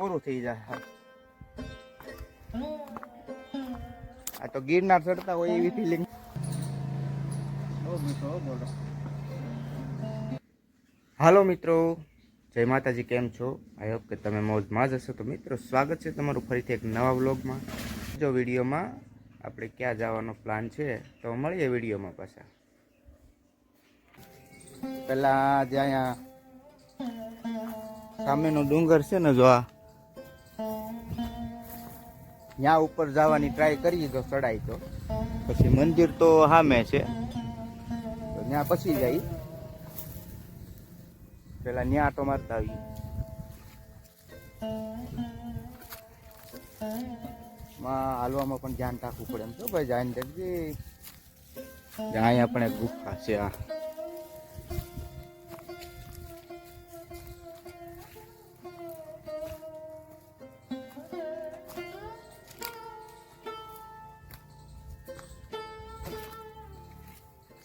પૂરું થઈ જાય. આ તો ગિરનાર ચડતા હોય એવી ફિલિંગ હાલો મિત્રો. જય માતાજી કેમ છો? આઈ હોપ કે તમે મોજમાં જ હશો. તો મિત્રો સ્વાગત છે તમારું ફરીથી એક નવા વ્લોગમાં. જો વિડીયોમાં આપણે ક્યાં જવાનો પ્લાન છે તો મળીએ વિડીયોમાં પાછા. પેલા જ્યાં સામેનો ડુંગર છે ને જો આ ત્યાં ઉપર જવાની ટ્રાય કરી તો ચડાય તો. પછી મંદિર તો સામે છે. તો ત્યાં પછી જાય પેલા ત્યાં આટો મારતા આવી માં હાલવામાં પણ ધ્યાન રાખવું પડે એમ તો. ભાઈ જાણ જલ્દી અહીંયા પણ એક ગુફા છે આ.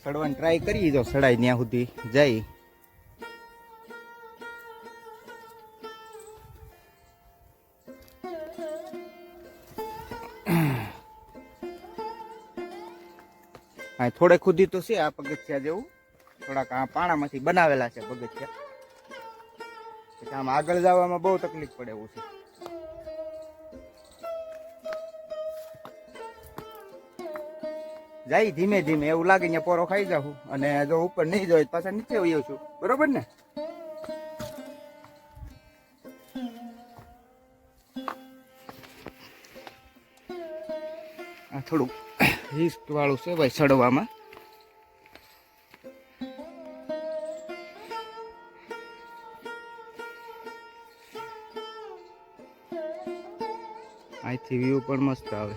ચડવાની ટ્રાય કરી જો સડાય ત્યાં સુધી. જાય હા થોડે ખુદી તો છે આ પગથિયા જેવું. થોડાક આ પાણામાંથી બનાવેલા છે પગથિયા. આમ આગળ જવામાં બહુ તકલીફ પડે એવું છે. જાય ધીમે ધીમે, એવું લાગે ને પોરો ખાઈ જાઉં. અને જો ઉપર નહીં તો પાછા નીચે વયો છું. બરોબર ને? આ થોડુંક રિસ્ક વાળું છે ભાઈ ચડવામાં અહીંથી વ્યૂ પણ મસ્ત આવે.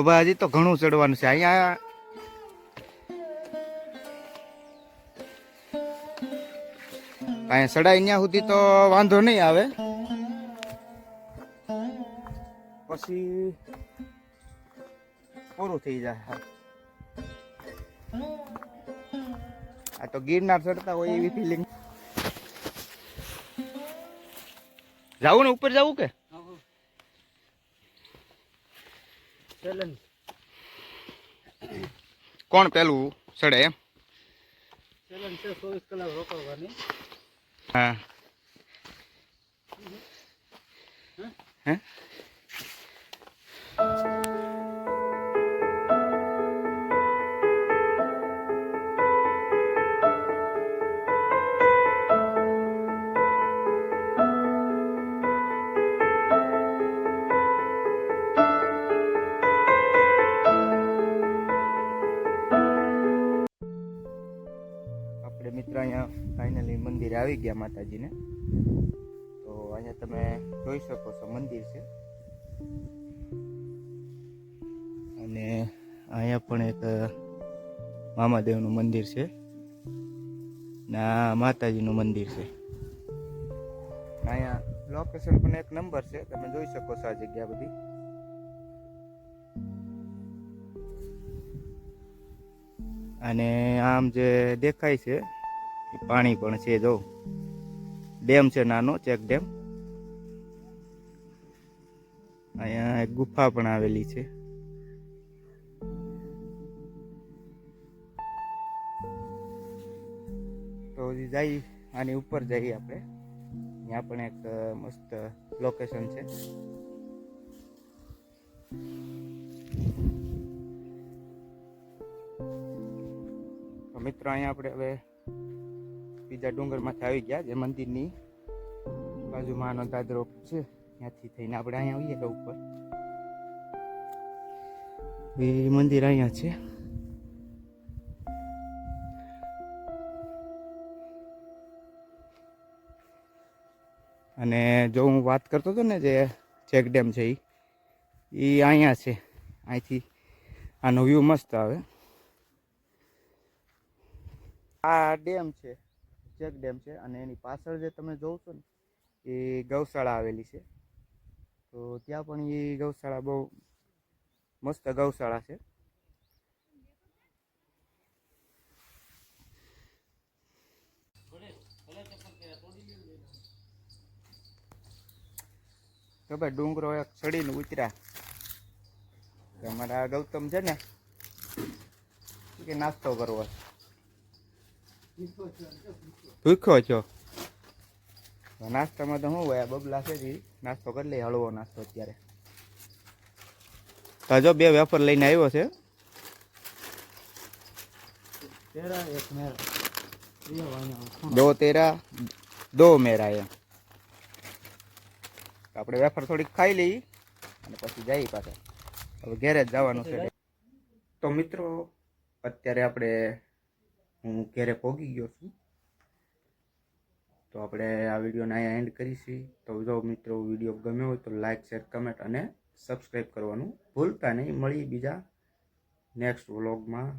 તો ભાઈ, હજી તો ઘણું ચડવાનું છે. અહીંયા અહીંયા ચડાઈ ત્યાં સુધી તો વાંધો નહીં આવે. પછી પૂરું થઈ જાય. આ તો ગિરનાર ચડતા હોય એવી ફિલિંગ જાવું ને ઉપર જવું કે? ચેલેન્જ કોણ પેલું ચડે એમ? ચેલેન્જ છે ચોવીસ કલાક રોકવાની. હા. હે? આપણે મિત્ર અહીંયા ફાઇનલી મંદિરે આવી ગયા માતાજીને. તો અહીંયા તમે જોઈ શકો છો મંદિર છે. અને અહીંયા પણ એક મામાદેવનું મંદિર છે. ને આ માતાજીનું મંદિર છે. અહીંયા લોકેશન પણ એક નંબર છે. તમે જોઈ શકો છો આ જગ્યા બધી. અને આમ જે દેખાય છે પાણી પણ છે જો. ડેમ છે, નાનો, ચેક ડેમ. અહીંયા એક ગુફા પણ આવેલી છે. તો હજી જઈ, આની ઉપર જઈએ આપણે. ત્યાં પણ એક મસ્ત લોકેશન છે. તો મિત્રો, અહીંયા આપણે હવે બીજા ડુંગરમાંથી આવી ગયા જે મંદિરની બાજુમાં આનો દાદરો છે. ત્યાંથી થઈને આપણે અહીંયા આવીએ ઉપર. એ મંદિર અહીંયા છે. અને જો હું વાત કરતો હતો ને જે ચેક ડેમ છે એ અહીંયા છે. અહીંથી આનો વ્યૂ મસ્ત આવે. આ ડેમ છે ચેક ડેમ છે અને એની પાછળ જે તમે જોવ છો ને, એ ગૌશાળા આવેલી છે. તો ત્યાં પણ એ ગૌશાળા બહુ મસ્ત ગૌશાળા છે. તો ભાઈ ડુંગરો એક ચડીને ઉતર્યા. અમારા ગૌતમ છે ને કે નાસ્તો કરવો છે. ભૂખ્યો છો? નાસ્તામાં તો શું હોય આ બબલા છે જી. નાસ્તો કરી લઈએ હળવો નાસ્તો અત્યારે. તો જો બે વેફર લઈને આવ્યો છે. દો તેરા દો મેરા એમ. આપણે વેફર થોડીક ખાઈ લઈ અને પછી જઈએ પાછા. હવે ઘેરે જ જવાનું છે. તો મિત્રો અત્યારે આપણે હું ઘેરે પહોંચી ગયો છું. તો આપણે આ વિડીયોને અહીંયા એન્ડ કરીશું. તો જો મિત્રો વીડિયો ગમ્યો હોય તો લાઈક શેર કમેન્ટ અને સબસ્ક્રાઈબ કરવાનું ભૂલતા નહીં. મળી બીજા નેક્સ્ટ વ્લોગમાં